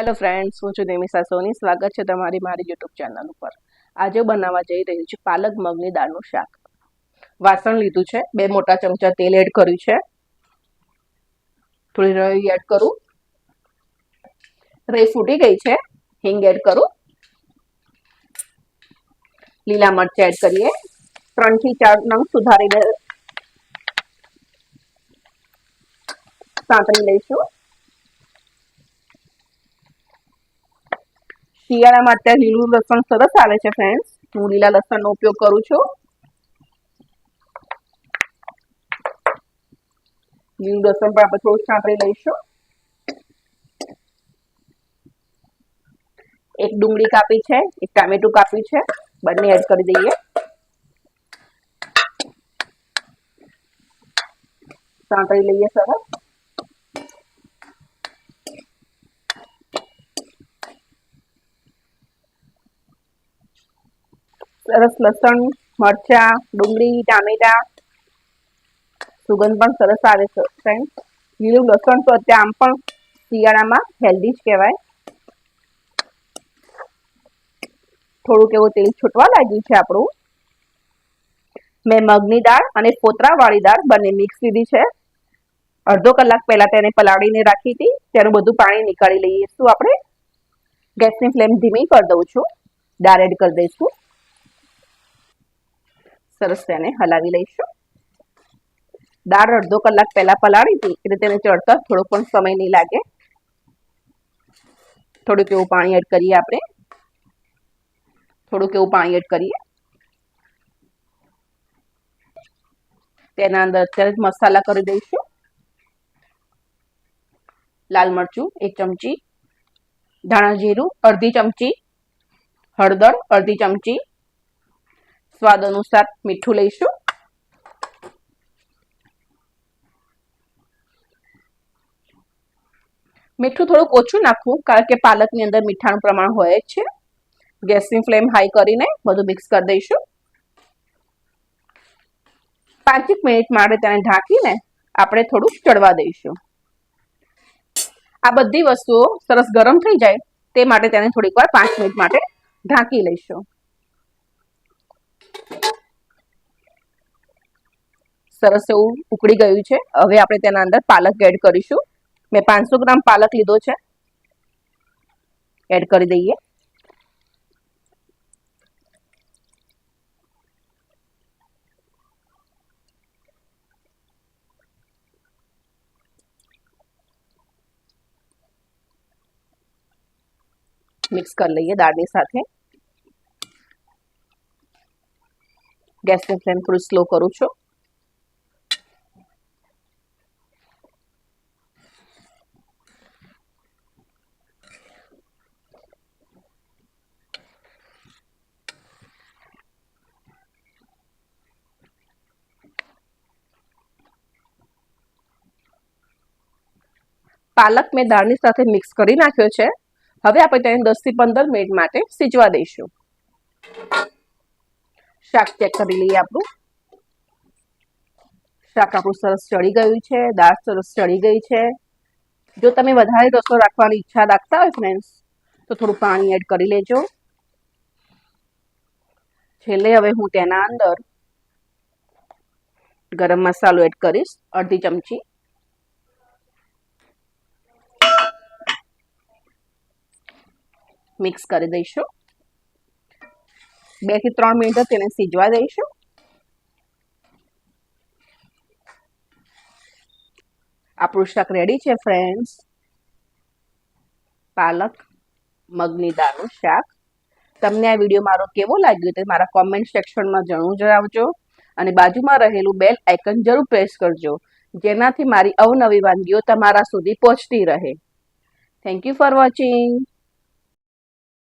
Hello friends હું છું નિમિષા સોની. સ્વાગત છે તમારી મારી યુટ્યુબ ચેનલ ઉપર. આજે બનાવવા જઈ રહ્યું છે પાલક મગની દાળનું શાક. વાસણ લીધું છે. બે મોટા ચમચા તેલ એડ કર્યું છે. થોડી રવી એડ કરું. રઈ ફૂટી ગઈ છે. હિંગ એડ કરું. લીલા મરચાં એડ કરીએ. ત્રણથી ચાર નંગ સુધારીને સાંતળી લઈશું. શિયાળામાં અત્યારે લીલું લસણ સરસ આવે છે ફ્રેન્ડ્સ હું લીલા લસણનો ઉપયોગ કરું છું. લીલું લસણ પણ આપણે થોડું સાંભળી લઈશું. એક ડુંગળી કાપી છે, એક ટામેટું કાપ્યું છે. બંને એડ કરી દઈએ. સાંતળી લઈએ સરસ. સરસ લસણ, મરચા, ડુંગળી, ટામેટા. સુગંધ પણ સરસ આવે છે ફ્રેન્ડ લીલું લસણ તો અત્યારે આમ પણ શિયાળામાં હેલ્ધી જ કહેવાય. થોડુંક એવું તેલ છૂટવા લાગ્યું છે આપણું. મેં મગની દાળ અને ફોતરાવાળી દાળ બંને મિક્સ લીધી છે. અડધો કલાક પહેલા તેને પલાળીને રાખી હતી તેનું બધું પાણી નીકાળી લઈએ શું આપણે? ગેસની ફ્લેમ ધીમી કરી દઉં છું. દાળ એડ કરી દઈશું. સરસ તેને હલાવી લઈશું. દાળ અડધો કલાક પહેલા પલાળી હતી. એટલે તેને ચડતા થોડો પણ સમય નહીં લાગે. થોડુંક એવું પાણી એડ કરીએ આપણે. થોડુંક એવું પાણી એડ કરીએ. તેના અંદર અત્યારે જ મસાલા કરી દઈશું. લાલ મરચું એક ચમચી, ધાણા જીરું અડધી ચમચી, હળદર અડધી ચમચી સ્વાદ અનુસાર મીઠું લઈશું. મીઠું થોડુંક ઓછું નાખવું, કારણ કે પાલકની અંદર મીઠાનું પ્રમાણ હોય છે. ગેસની ફ્લેમ હાઈ કરીને બધું મિક્સ કરી દઈશું. પાંચેક મિનિટ માટે તેને ઢાંકીને આપણે થોડુંક ચડવા દઈશું. આ બધી વસ્તુઓ સરસ ગરમ થઈ જાય તે માટે તેને થોડીક વાર પાંચ મિનિટ માટે ઢાંકી લઈશું. સરસ એવું ઉકળી ગયું છે. હવે આપણે તેના અંદર પાલક એડ કરીશું. મેં પાંચસો ગ્રામ પાલક લીધો છે. એડ કરી દઈએ. મિક્સ કરી લઈએ દાળની સાથે. ગેસની ફ્લેમ થોડી સ્લો કરું છું. પાલક મેં દાળની સાથે મિક્સ કરી નાખ્યો છે. હવે આપણે તેને દસથી પંદર મિનિટ માટે સીજવા દઈશું. શાક ચેક કરી લઈએ આપણું. શાક આપણું સરસ ચડી ગયું છે, દાળ સરસ ચડી ગઈ છે. જો તમે વધારે રસો રાખવાની ઈચ્છા રાખતા હોય ફ્રેન્ડ્સ તો થોડું પાણી એડ કરી લેજો. છેલ્લે હવે હું તેના અંદર ગરમ મસાલો એડ કરીશ, અડધી ચમચી. મિક્સ કરી દઈશું. બેથી ત્રણ મિનિટ તેને સીજવા દઈશું. આપણું શાક રેડી છે ફ્રેન્ડ્સ પાલક, મગની દાળનું શાક. તમને આ વીડિયો મારો કેવો લાગ્યો તે મારા કોમેન્ટ સેક્શનમાં જરૂર જણાવજો. અને બાજુમાં રહેલું બેલ આઇકન જરૂર પ્રેસ કરજો, જેનાથી મારી અવનવી વાનગીઓ તમારા સુધી પહોંચતી રહે. Thank you for watching